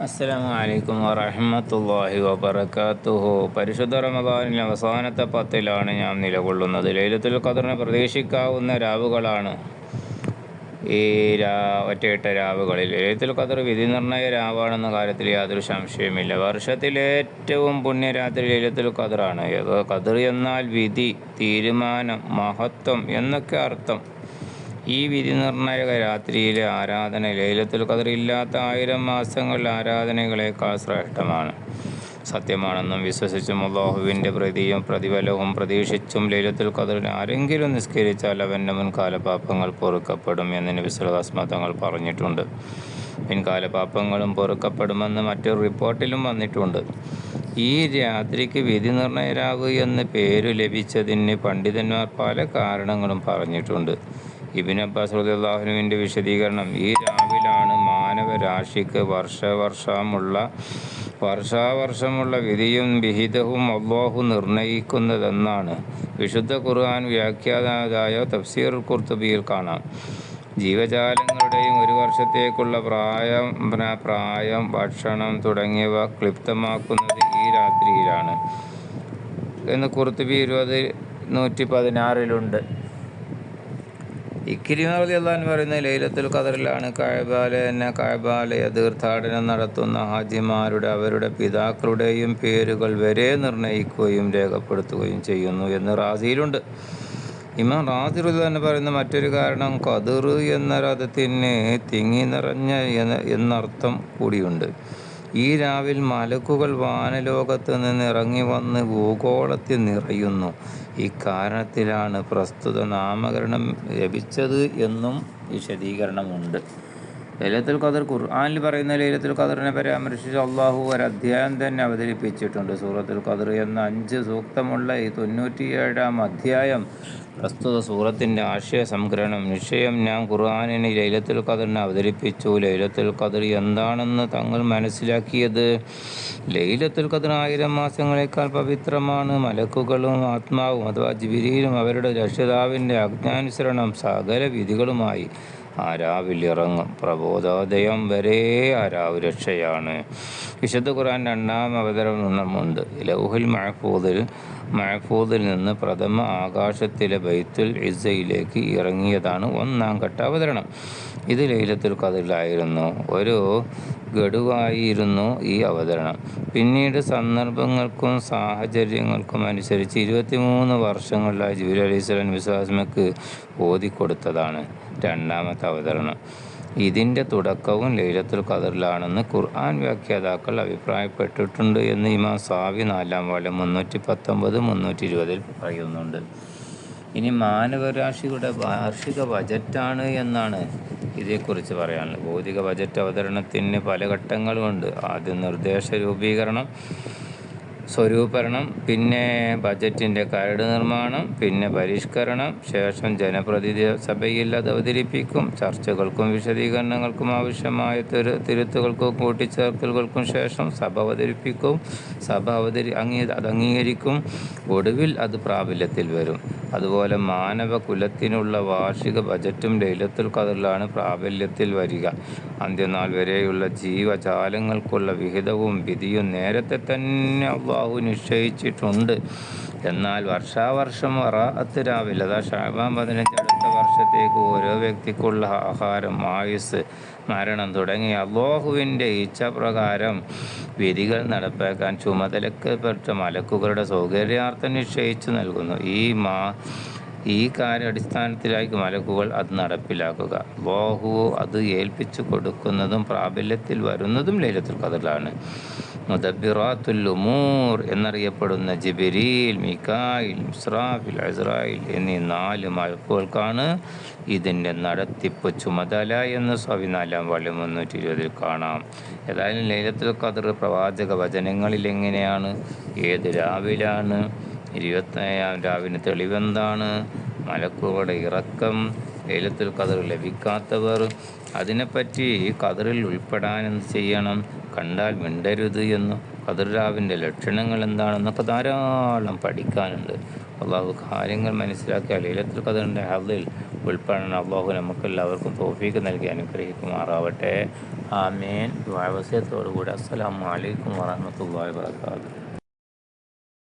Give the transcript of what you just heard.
അസ്സലാമു അലൈക്കും വറഹ്മത്തുള്ളാഹി വബറകാതുഹു. പരിശുദ്ധ റമദാനിൽ അവസാനത്തെ പത്തിലാണ് ഞാൻ നിലകൊള്ളുന്നത്. ലൈലത്തുൽ ഖദറിനെ പ്രതീക്ഷിക്കാവുന്ന രാവുകളാണ് ഈ രാ ഒറ്റയിട്ട രാവുകളിൽ. ലൈലത്തുൽ ഖദർ വിധി നിർണയ രാവാണെന്ന കാര്യത്തിൽ യാതൊരു സംശയമില്ല വർഷത്തിലെ ഏറ്റവും പുണ്യരാത്രി ലൈലത്തുൽ ഖദറാണ്. ഖദർ എന്നാൽ വിധി തീരുമാനം മഹത്വം എന്നൊക്കെ അർത്ഥം ഈ വിധി നിർണായക രാത്രിയിലെ ആരാധന ലൈലത്തുൽ കതിറില്ലാത്ത ആയിരം മാസങ്ങളിൽ ആരാധനകളേക്കാൾ ശ്രേഷ്ഠമാണ്. സത്യമാണെന്നും വിശ്വസിച്ചും അള്ളാഹുവിന്റെ പ്രതിയും പ്രതിഫലവും പ്രതീക്ഷിച്ചും ലൈലത്തുൽ ഖദറിന് ആരെങ്കിലും നിസ്കരിച്ചാൽ അവന്റെ മുൻകാല പാപങ്ങൾ പൊറുക്കപ്പെടും എന്ന് നബി സല്ലല്ലാഹു തങ്ങൾ പറഞ്ഞിട്ടുണ്ട്. പിൻകാല പാപങ്ങളും പൊറുക്കപ്പെടുമെന്ന് മറ്റൊരു റിപ്പോർട്ടിലും വന്നിട്ടുണ്ട്. ഈ രാത്രിക്ക് വിധി നിർണയരാകുക എന്ന് പേരു ലഭിച്ചതിന് പണ്ഡിതന്മാർ പല കാരണങ്ങളും പറഞ്ഞിട്ടുണ്ട്. ഇബിൻ അബ്ബാസ് റളിയല്ലാഹുവിന്റെ വിശദീകരണം ഈ രാവിലാണ് മാനവരാശിക്ക് വർഷവർഷമുള്ള വർഷാവർഷമുള്ള വിധിയും വിഹിതവും അള്ളാഹു നിർണയിക്കുന്നതെന്നാണ്. വിശുദ്ധ ഖുർആൻ വ്യാഖ്യാതായ തഫ്സീർ കുർത്തുബിയിൽ കാണാം. ജീവജാലങ്ങളുടെയും ഒരു വർഷത്തേക്കുള്ള പ്രായം പ്രായം ഭക്ഷണം തുടങ്ങിയവ ക്ലിപ്തമാക്കുന്നത് ഈ രാത്രിയിലാണ്. എന്ന് കുർത്തുബി ഇരുപത് നൂറ്റി പതിനാറിലുണ്ട്. ഇക്കിരിമതി അള്ളഹാൻ പറയുന്ന ലൈലത്തുൽ ഖദറിലാണ് എന്ന കായബാലയ തീർത്ഥാടനം നടത്തുന്ന ഹാജിമാരുടെ അവരുടെ പിതാക്കളുടെയും പേരുകൾ വരെ നിർണയിക്കുകയും രേഖപ്പെടുത്തുകയും ചെയ്യുന്നു എന്ന് റാസിയിലുണ്ട്. ഇമാം റാസിറുൽ തന്നെ പറയുന്ന മറ്റൊരു കാരണം കതിർ എന്ന രഥത്തിന് തിങ്ങി നിറഞ്ഞ എന്നർത്ഥം കൂടിയുണ്ട്. ഈ രാവിൽ മലക്കുകൾ വാനലോകത്ത് നിന്ന് ഇറങ്ങി വന്ന് ഭൂഗോളത്തിൽ നിറയുന്നു. ഇക്കാരണത്തിലാണ് പ്രസ്തുത നാമകരണം ലഭിച്ചത് എന്നും വിശദീകരണമുണ്ട്. ലൈലത്തുൽ ഖദർ ഖുർആാനിൽ പറയുന്ന ലൈലത്തുൽ ഖദറിനെ പരാമർശിച്ച് അള്ളാഹു ഒരു അധ്യായം തന്നെ അവതരിപ്പിച്ചിട്ടുണ്ട്. സൂറത്തുൽ ഖദർ എന്ന അഞ്ച് സൂക്തമുള്ള ഈ തൊണ്ണൂറ്റിയേഴാം അധ്യായം പ്രസ്തുത സൂറത്തിന്റെ ആശയ സംഗ്രഹണം നിശ്ചയം ഞാൻ ഖുർആാനിന് ലൈലത്തുൽ ഖദറിനെ അവതരിപ്പിച്ചു. ലൈലത്തുൽ ഖദർ എന്താണെന്ന് തങ്ങൾ മനസ്സിലാക്കിയത്? ലൈലത്തുൽ ഖദർ ആയിരം മാസങ്ങളേക്കാൾ പവിത്രമാണ്. മലക്കുകളും ആത്മാവും അഥവാ ജിബിരിയിലും അവരുടെ രക്ഷിതാവിന്റെ അജ്ഞാനുസരണം സകല വിധികളുമായി ആ രാവിൽ ഇറങ്ങും. പ്രബോധോദയം വരെ ആ രക്ഷയാണ്. വിശുദ്ധ ഖുർആൻ രണ്ടാം അവതരണമുണ്ട് ലൗഹുൽ മഹഫൂദിൽ മഹഫൂദിൽ നിന്ന് പ്രഥമ ആകാശത്തിലെ ബൈത്തുൽ ഇസയിലേക്ക് ഇറങ്ങിയതാണ് ഒന്നാം ഘട്ട അവതരണം. ഇത് ലൈലത്തുൽ കഥയിലായിരുന്നു ഒരു ഗഡുവായിരുന്നു ഈ അവതരണം. പിന്നീട് സന്ദർഭങ്ങൾക്കും സാഹചര്യങ്ങൾക്കും അനുസരിച്ച് ഇരുപത്തിമൂന്ന് വർഷങ്ങളിലായി ജിബിൽ അലൈഹി സ്വലാം വിശ്വാസമക്ക് ഓതിക്കൊടുത്തതാണ്. രണ്ടാമത്തെ അവതരണം. ഇതിന്റെ തുടക്കവും ലൈലത്തുൽ ഖദറിലാണെന്ന് ഖുർആൻ വ്യാഖ്യാതാക്കൾ അഭിപ്രായപ്പെട്ടിട്ടുണ്ട് എന്ന് ഇമാം സാവി നാലാം വാളം മുന്നൂറ്റി പത്തൊമ്പത് മുന്നൂറ്റി ഇരുപതിൽ പറയുന്നുണ്ട്. ഇനി മാനവരാശിയുടെ വാർഷിക ബജറ്റാണ് എന്നാണ് ഇതേക്കുറിച്ച് പറയാനുള്ളത്. ഭൗതിക ബജറ്റ് അവതരണത്തിന് പല ഘട്ടങ്ങളുമുണ്ട് ആദ്യം നിർദ്ദേശ രൂപീകരണം സ്വരൂപരണം പിന്നെ ബജറ്റിന്റെ കരട് നിർമ്മാണം പിന്നെ പരിഷ്കരണം ശേഷം ജനപ്രതിനിധി സഭയിൽ അത് അവതരിപ്പിക്കും ചർച്ചകൾക്കും വിശദീകരണങ്ങൾക്കും ആവശ്യമായ തിരു തിരുത്തുകൾക്കും കൂട്ടിച്ചേർക്കലുകൾക്കും ശേഷം സഭ അവതരിപ്പിക്കും സഭ അവതരി അംഗീ അത് അംഗീകരിക്കും ഒടുവിൽ അത് പ്രാബല്യത്തിൽ വരും. അതുപോലെ മാനവ കുലത്തിനുള്ള വാർഷിക ബജറ്റും ലൈലത്തുൽ കതിറിലാണ് പ്രാബല്യത്തിൽ വരിക. അന്ത്യനാൾ വരെയുള്ള ജീവജാലങ്ങൾക്കുള്ള വിഹിതവും വിധിയും നേരത്തെ തന്നെ നിശ്ചയിച്ചിട്ടുണ്ട്. എന്നാൽ വർഷാവർഷം വറാത്ത് രാവിലെ അതാ ഷാബാൻ പതിനഞ്ച് അടുത്ത വർഷത്തേക്ക് ഓരോ വ്യക്തിക്കുള്ള ആഹാരം ആയുസ് മരണം തുടങ്ങി. അള്ളാഹുവിന്റെ ഇച്ഛപ്രകാരം വിധികൾ നടപ്പാക്കാൻ ചുമതലക്കപ്പെട്ട മലക്കുകളുടെ സൗകര്യാർത്ഥം നിശ്ചയിച്ചു നൽകുന്നു. ഈ മാ ഈ കാര്യ അടിസ്ഥാനത്തിലായിരിക്കും മലക്കുകൾ അത് നടപ്പിലാക്കുക. ബോഹു അത് ഏൽപ്പിച്ചു കൊടുക്കുന്നതും പ്രാബല്യത്തിൽ വരുന്നതും ലൈലത്തുൽ ഖദറിലാണ്. മുദബിറാത്തുൽ എന്നറിയപ്പെടുന്ന ജിബിരീൽ മിക്കായിൽ ഇസ്രാഫിൽ അസ്രായിൽ എന്നീ നാല് മഴക്കുകൾക്കാണ് ഇതിന്റെ നടത്തിപ്പ് ചുമതല എന്ന് സ്വാമി നാലാം വള്ളി മുന്നൂറ്റി ഇരുപതിൽ കാണാം. ഏതായാലും ലൈലത്തുൽ ഖദർ പ്രവാചക വചനങ്ങളിൽ എങ്ങനെയാണ്? ഏത് രാവിലാണ്? ഇരുപത്തേഴാം രാവിന് തെളിവെന്താണ്? മലക്കുകളുടെ ഇറക്കം ലൈലത്തുൽ ഖദർ ലഭിക്കാത്തവർ അതിനെപ്പറ്റി ഖദറിൽ ഉൾപ്പെടാൻ എന്ത് ചെയ്യണം? കണ്ടാൽ മിണ്ടരുത് എന്നും ഖദർരാവിന്റെ ലക്ഷണങ്ങൾ എന്താണെന്നൊക്കെ ധാരാളം പഠിക്കാനുണ്ട്. അള്ളാഹു കാര്യങ്ങൾ മനസ്സിലാക്കിയ ലൈലത്തുൽ ഖദറിന്റെ ഹദിൽ ഉൾപ്പെടാൻ അള്ളാഹു നമുക്കെല്ലാവർക്കും തോഫീക്ക് നൽകി അനുഗ്രഹിക്കുമാറാവട്ടെ. ആമേൻ. ദ്വാവസ്യത്തോടുകൂടി അസ്സലാമു അലൈക്കും വറഹ്മത്തുള്ളാഹി വാബർക്കാത്തു